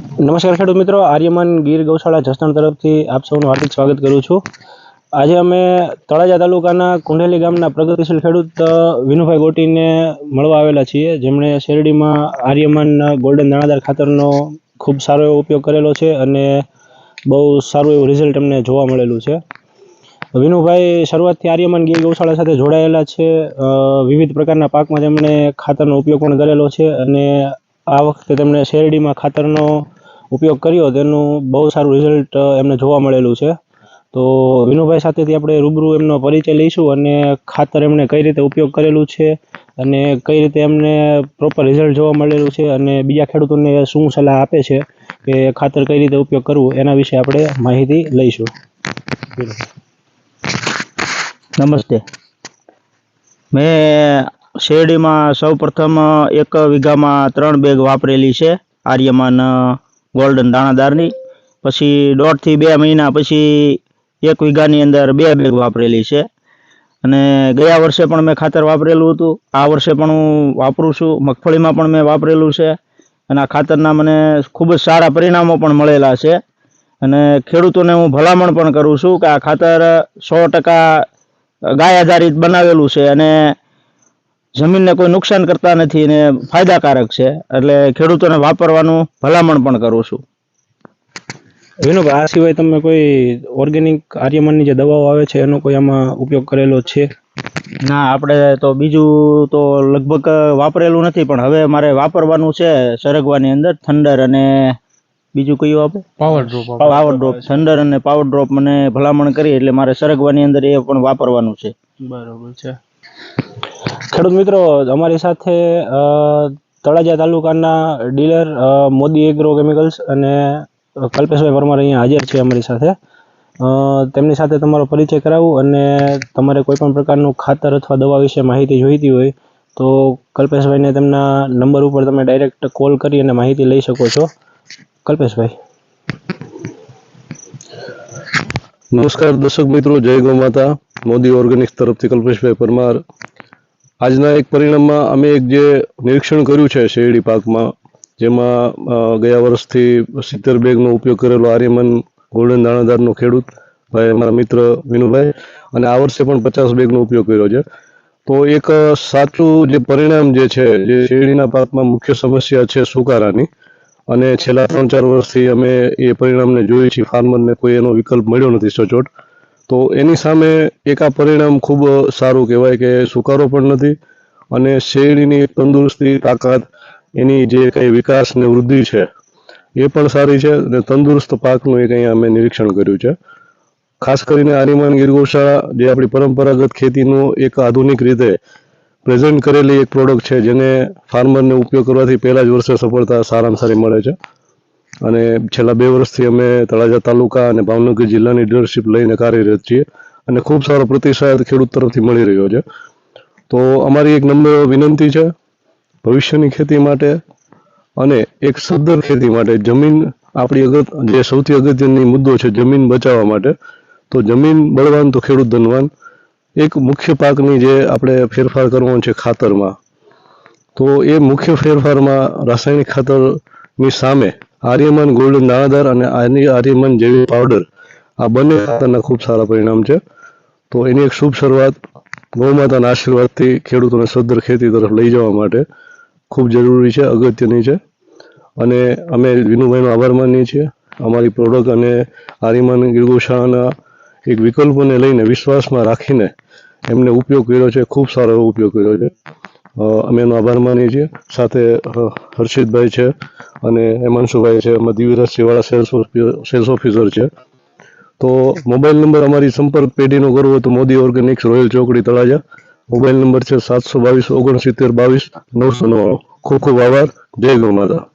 નમસ્કાર ખેડૂત મિત્રો, આર્યમાન ગીર ગૌશાળા જસદણ તરફથી આપ સૌનું હાર્દિક સ્વાગત કરું છું. આજે અમે તળાજા તાલુકાના કુંડેલી ગામના પ્રગતિશીલ ખેડૂત વિનુભાઈ ગોટીને મળવા આવેલા છીએ. જેમણે શેરડીમાં આર્યમાન ગોલ્ડન દાણાદાર ખાતરનો ખૂબ સારો એવો ઉપયોગ કરેલો છે અને બહુ સારું એવું રિઝલ્ટ એમને જોવા મળેલું છે. વિનુભાઈ, શરૂઆતથી આર્યમાન ગીર ગૌશાળા સાથે જોડાયેલા છે. વિવિધ પ્રકારના પાકમાં તેમણે ખાતરનો ઉપયોગ પણ કરેલો છે અને આ વખતે તેમણે શેરડીમાં ખાતરનો ઉપયોગ કર્યો. તેનું બહુ સારું રિઝલ્ટ એમને જોવા મળેલું છે. તો વિનુભાઈ સાથેથી આપણે રૂબરૂ એમનો પરિચય લઈશું અને ખાતર એમણે કઈ રીતે ઉપયોગ કરેલું છે અને કઈ રીતે એમને પ્રોપર રિઝલ્ટ જોવા મળેલું છે અને બીજા ખેડૂતોને શું સલાહ આપે છે કે ખાતર કઈ રીતે ઉપયોગ કરવું એના વિશે આપણે માહિતી લઈશું. નમસ્તે. મેં શેરડીમાં સૌ પ્રથમ એક વીઘામાં ત્રણ બેગ વાપરેલી છે, આર્યમાન ગોલ્ડન દાણાદારની. પછી દોઢથી બે મહિના પછી એક વીઘાની અંદર બે બેગ વાપરેલી છે. અને ગયા વર્ષે પણ મેં ખાતર વાપરેલું હતું. આ વર્ષે પણ હું વાપરું છું. મગફળીમાં પણ મેં વાપરેલું છે. અને આ ખાતરના મને ખૂબ જ સારા પરિણામો પણ મળેલા છે. અને ખેડૂતોને હું ભલામણ પણ કરું છું કે આ ખાતર સો ટકા ગાય આધારિત બનાવેલું છે અને જમીનને કોઈ નુકસાન કરતા નથી અને ફાયદાકારક છે. એટલે ખેડૂતોને વાપરવાનું ભલામણ પણ કરું છું. વિનુભાઈ આ સિવાય તમે કોઈ ઓર્ગેનિક આર્યમનની જે દવાઓ આવે છે એનો કોઈ આમાં ઉપયોગ કરેલો છે? ના આપણે તો બીજું તો લગભગ વાપરેલું નથી પણ હવે મારે વાપરવાનું છે સરગવાની અંદર થંડર અને બીજું કયું આપણે power drop power drop thunder અને પાવર ડ્રોપ મને ભલામણ કરી એટલે મારે સરગવાની અંદર એ પણ વાપરવાનું છે. બરોબર છે. ખેડૂત મિત્રો, અમારી સાથે તળાજા તાલુકાના ડીલર મોદી એગ્રો કેમિકલ્સ અને કલ્પેશભાઈ પરમાર અહીંયા હાજર છે અમારી સાથે. તેમની સાથે તમારો પરિચય કરાવું અને તમારે કોઈ પણ પ્રકારનું ખાતર અથવા દવા વિશે માહિતી જોઈતી હોય, તો કલ્પેશભાઈને તેમના નંબર ઉપર તમે ડાયરેક્ટ કોલ કરી અને માહિતી લઈ શકો છો. કલ્પેશભાઈ. નમસ્કાર દર્શક મિત્રો, જય ગૌ માતા. મોદી ઓર્ગેનિક્સ તરફથી કલ્પેશભાઈ પરમાર. આજના એક પરિણામમાં અમે એક જે નિરીક્ષણ કર્યું છે શેરડી પાકમાં, જેમાં ગયા વર્ષથી સિત્તેર બેગનો ઉપયોગ કરેલો આર્યમન ગોલ્ડન દાણાદારનો ખેડૂત ભાઈ અમારા મિત્ર વિનુભાઈ, અને આ વર્ષે પણ પચાસ બેગનો ઉપયોગ કર્યો છે. તો એક સાચું જે પરિણામ જે છે, જે શેરડીના પાકમાં મુખ્ય સમસ્યા છે સુકારાની, અને છેલ્લા ત્રણ ચાર વર્ષથી અમે એ પરિણામને જોઈએ છીએ. ફાર્મરને કોઈ એનો વિકલ્પ મળ્યો નથી સચોટ. તો એની સામે એક આ પરિણામ ખૂબ સારું કહેવાય કે સુકારો પણ નથી અને શેરડીની તંદુરસ્તી તાકાત, એની જે કંઈ વિકાસ ને વૃદ્ધિ છે, એ પણ સારી છે અને તંદુરસ્ત પાકનું એક અહીંયા અમે નિરીક્ષણ કર્યું છે. ખાસ કરીને આર્યમાન ગીર જે આપણી પરંપરાગત ખેતીનું એક આધુનિક રીતે પ્રેઝન્ટ કરેલી એક પ્રોડક્ટ છે, જેને ફાર્મરને ઉપયોગ કરવાથી પહેલા જ વર્ષે સફળતા, સારામાં સારી મળે છે. અને છેલ્લા બે વર્ષથી અમે તળાજા તાલુકા અને ભાવનગર જિલ્લાની ડીલરશીપ લઈને કાર્યરત છીએ અને ખૂબ સારો પ્રતિસાદ ખેડૂત તરફથી મળી રહ્યો છે. તો અમારી એક નમ્ર વિનંતી છે, ભવિષ્યની ખેતી માટે અને એક સદ્ધર ખેતી માટે. જમીન આપણી અગત, જે સૌથી અગત્યની મુદ્દો છે, જમીન બચાવવા માટે. તો જમીન બળવાન તો ખેડૂત ધનવાન. એક મુખ્ય પાકની જે આપણે ફેરફાર કરવાનો છે ખાતરમાં, તો એ મુખ્ય ફેરફારમાં રાસાયણિક ખાતરની સામે આર્યમન ગોલ્ડ, નાદર અને આર્યમન જેવી પાવડર આ બંને ખાતરના ખૂબ સારા પરિણામ છે. તો એની એક શુભ શરૂઆત ગૌમાતાના આશીર્વાદથી ખેડૂતોને સદ્ધર ખેતી તરફ લઈ જવા માટે ખૂબ જરૂરી છે, અગત્યની છે. અને અમે વિનુભાઈનો આભાર માનીએ છીએ. અમારી પ્રોડક્ટ અને આર્યમન ગીરગોશાળાના એક વિકલ્પોને લઈને વિશ્વાસમાં રાખીને એમને ઉપયોગ કર્યો છે, ખૂબ સારો એવો ઉપયોગ કર્યો છે. અમે એનો આભાર માનીએ છીએ. સાથે હર્ષિતભાઈ છે અને હેમાંશુભાઈ છે. એમાં દિવ્યરાજસિંહવાળા સેલ્સ સેલ્સ ઓફિસર છે. તો મોબાઈલ નંબર અમારી સંપર્ક પેઢીનો કરવો હોય તો મોદી ઓર્ગેનિક્સ રોયલ ચોકડી તળાજા. મોબાઈલ નંબર છે સાતસો બાવીસ, ઓગણસિત્તેર, બાવીસ, નવસો નવ્વાણું. ખૂબ ખૂબ આભાર. જય ગૌ માતા